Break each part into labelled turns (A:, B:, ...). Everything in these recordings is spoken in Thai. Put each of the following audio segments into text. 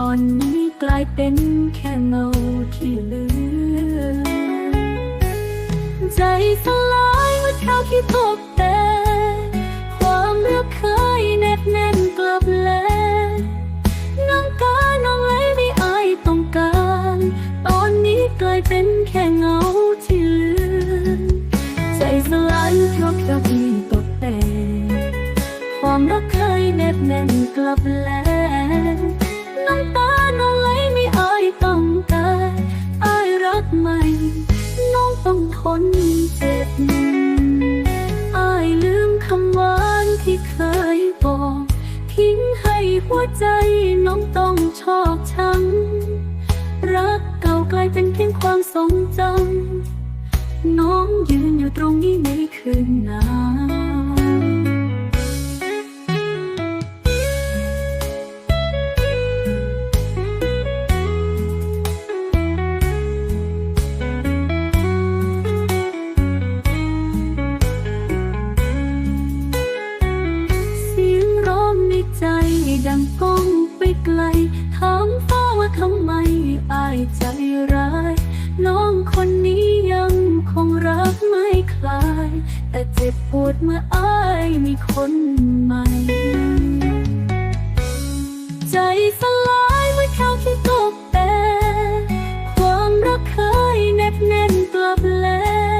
A: ตอนนี้กลายเป็นแค่เงาที่เหลือ ใจสลายเมื่อเท้าที่พบแต่ ความรักเคยแนบแน่นกลับแล้ว องต้อนเจ็บอายลืมคำหวานที่เคยบอกทิ้งให้หัวใจน้องต้องชอกช้ำรักเก่ากลายเป็นเพียงความทรงจำน้องยืนอยู่ตรงนี้ในคืนหน ถามฟ้าว่าทำไมอายใจร้าย น้องคนนี้ยังคงรักไม่คลาย แต่เจ็บปวดเมื่ออายมีคนใหม่ ใจสลายเมื่อคราวที่ตกแต่ ความรักเคยแนบแน่นกลับแลน้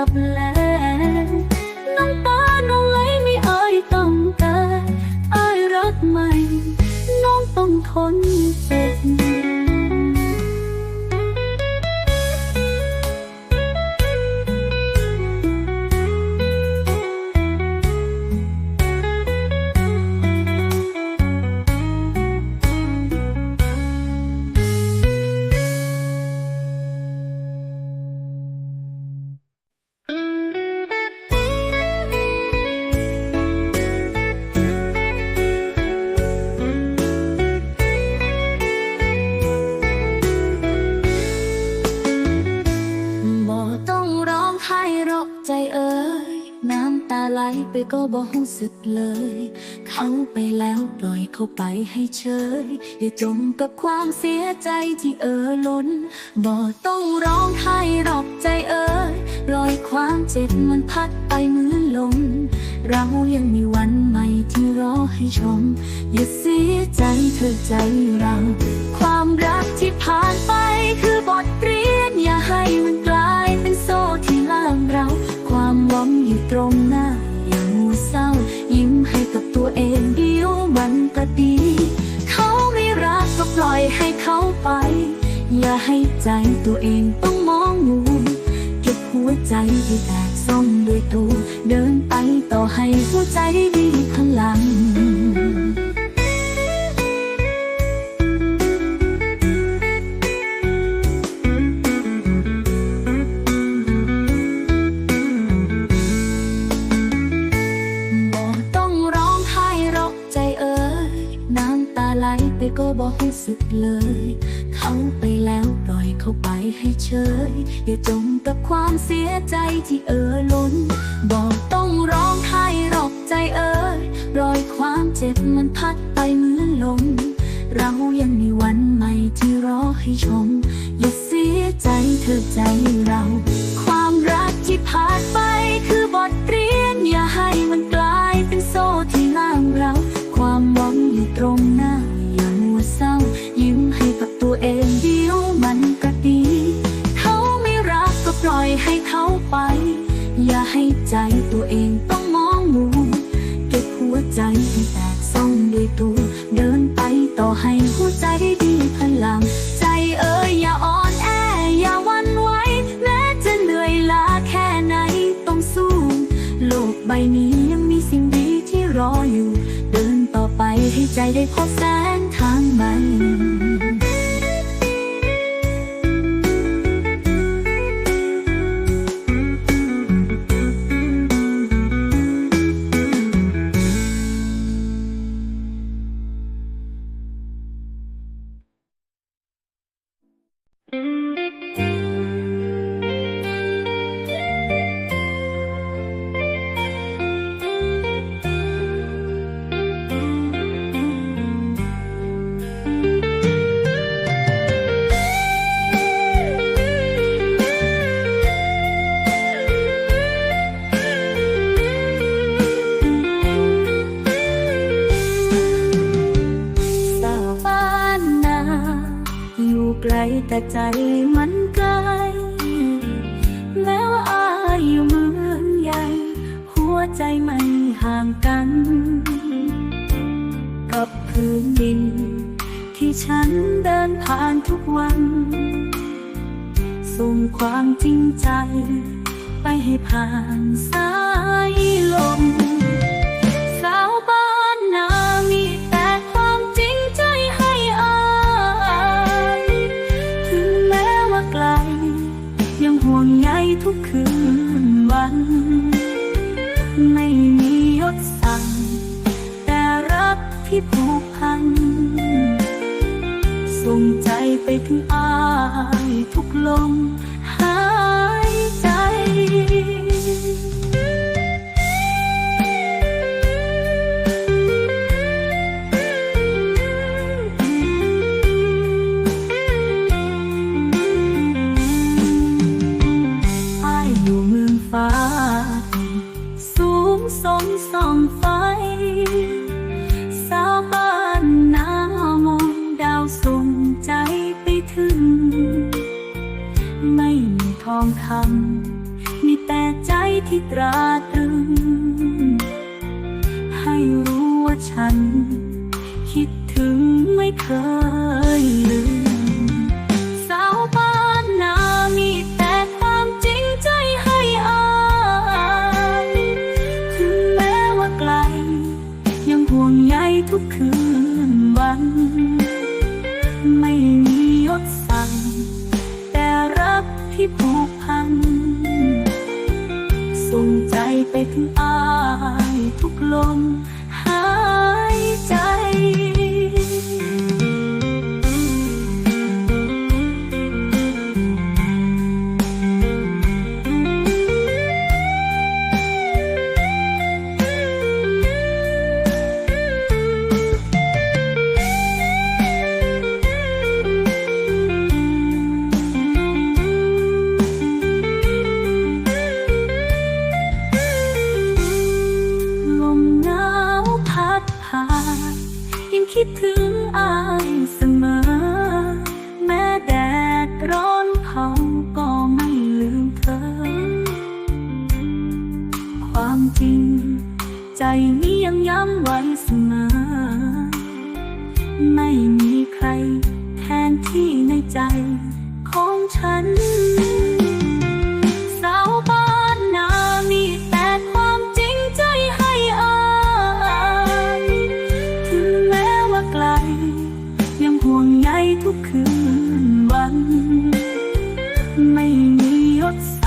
A: ลับแลน้ำตาน้องไหลไม่อายต้องการอายรักใหม่ น้องต้องทน ร้องไห้รอกใจเอ่ยน้ำตาไหลไปก็บ่รู้สึกเลย เขาไปแล้วปล่อยเขาไปให้เฉยอย่าจมกับความเสียใจที่เอ่อล้นบ่ต้องร้องไห้รอกใจเอ่ยรอยความเจ็บมันพัดไปเหมือนลมเรายังมีวันใหม่ที่รอให้ชม อย่าเสียใจเธอใจเรา ความรักที่ผ่านไปคือบทเรียนอย่าให้มันกลายเป็น ความอยู่ตรงหน้า อย่ามัวเศร้า ยิ้มให้กับตัวเองเดียวมันก็ดี เขาไม่รักก็ปล่อยให้เขาไป อย่าให้ใจตัวเองต้องมองมุมเก็บหัวใจที่แตกซ่อมด้วยตัวเดินไปต่อให้หัวใจมีพลัง รู้สึกเลย เขาไปแล้วปล่อยเขาไปให้เฉย อย่าจมกับความเสียใจที่เอ่อล้น บอกต้องร้องไห้หรอกใจเอ่ยรอยความเจ็บมันพัดไปเหมือนลมเรายังมีวันใหม่ที่รอให้ชม อย่าเสียใจเธอใจเรา ความรักที่ผ่านไปคือบทเรียนอย่าให้มันกล ใจตัวเองต้องมองมุมเก็บหัวใจที่แตกซ่องด้วยตัวเดินไปต่อให้หัวใจดีพลัง ใจเอ่ยอย่าอ่อนแออย่าวันไหวแม้จะเหนื่อยล้าแค่ไหนต้องสู้ โลกใบนี้ยังมีสิ่งดีที่รออยู่ เดินต่อไปให้ใจได้พบแสงทางใหม่ ใจไที่ผูกพัน ส่งใจไปถึงอายทุกลม ทัมีแต่ใจที่ตราตรึง ให้รู้ว่าฉัน คิดถึงไม่เคยลืม สาวบ้านนามีแต่ความจริงใจให้อายถึงแม้ว่าไกล ยังห่วงใยทุกคืนวัน ไม่ ที่ผูกพัน ส่งใจไปถึงอายทุกลม คิดถึงอายเสมอ แม้แดดร้อนเผาก็ไม่ลืมเธอ ความจริง ใจนี้ยังย้ำไว้ thoughts.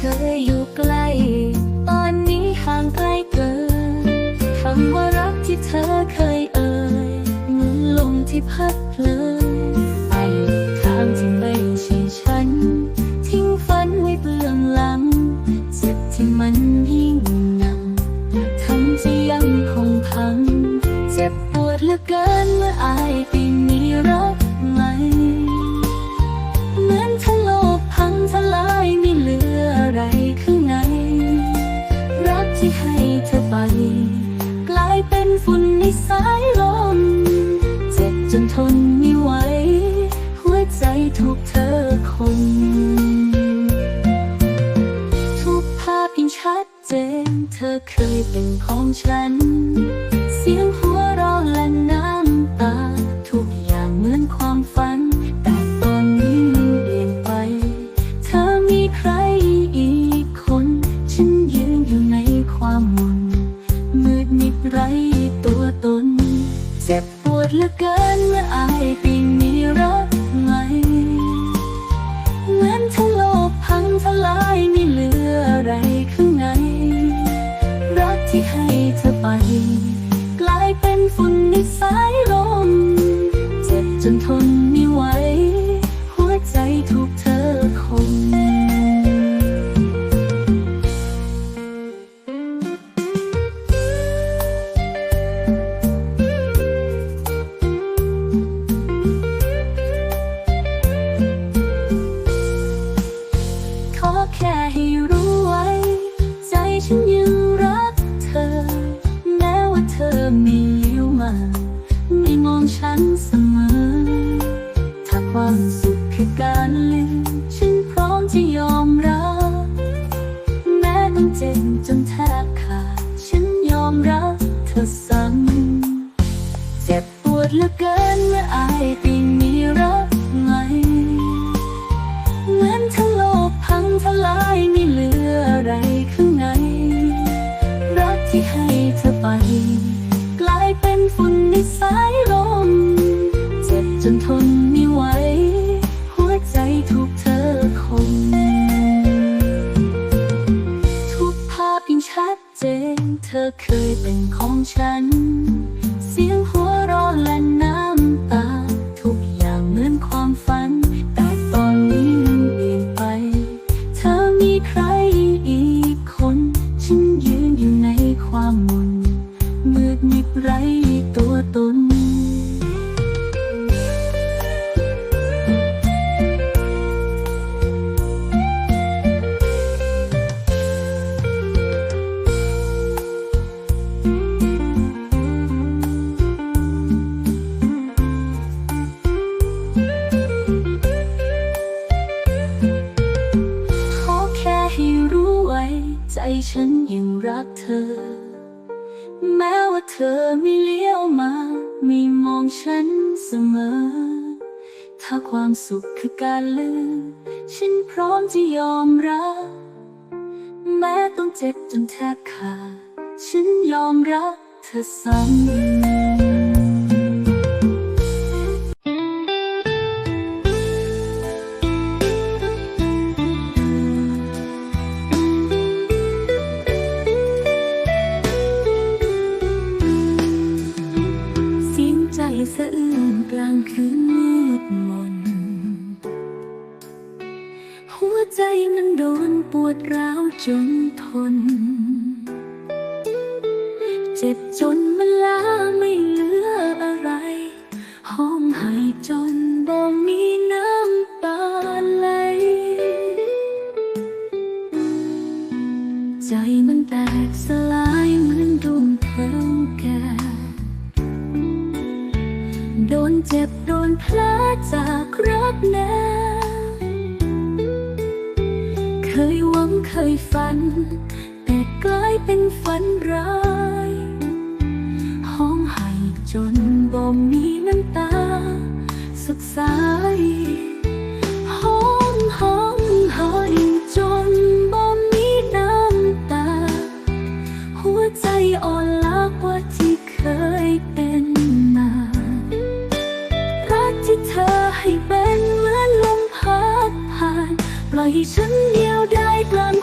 A: เคยอยู่ใกลตอนนี้ห่างไกลเกินคำว่ารักที่เธอเคยเอ่ยเหมือนลมที่พัดเลย จนทนไม่ไหว หัวใจทุกเธอคน ทุกภาพยิ่งชัดเจน เธอเคยเป็นของฉัน เสียงหัวเราะและน รักเธอ แม้ว่าเธอไม่เลี้ยวมา ไม่มองฉันเสมอ ถ้าความสุขคือการลืม ฉันพร้อมจะยอมรับ แม้ต้องเจ็บจนแทบขาดฉันยอมรับเธอซ้ำ หัวใจมันโดนปวดร้าวจนทน เจ็บจนมันลาไม่เหลืออะไร ห้องไห้จนบ่มีน้ำตาไหล ใจมันแตกสลายเหมือนดวงเพลิงแก่โดนเจ็บโดนพลาดจากรักแน่ ยฝัน แต่กลายเป็นฝันร้ายห้องไห้จนบ่มีน้ำตา สุขสายห้องห้องไห้จนบ่มีน้ำตา หัวใจอ่อนล้ากว่าที่เคยเป็นมารักที่เธอให้เป็นเหมือนลมพัดผ่าน ปล่อยให้ฉันเดียวได้กลาง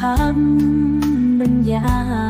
A: คำบรรยาย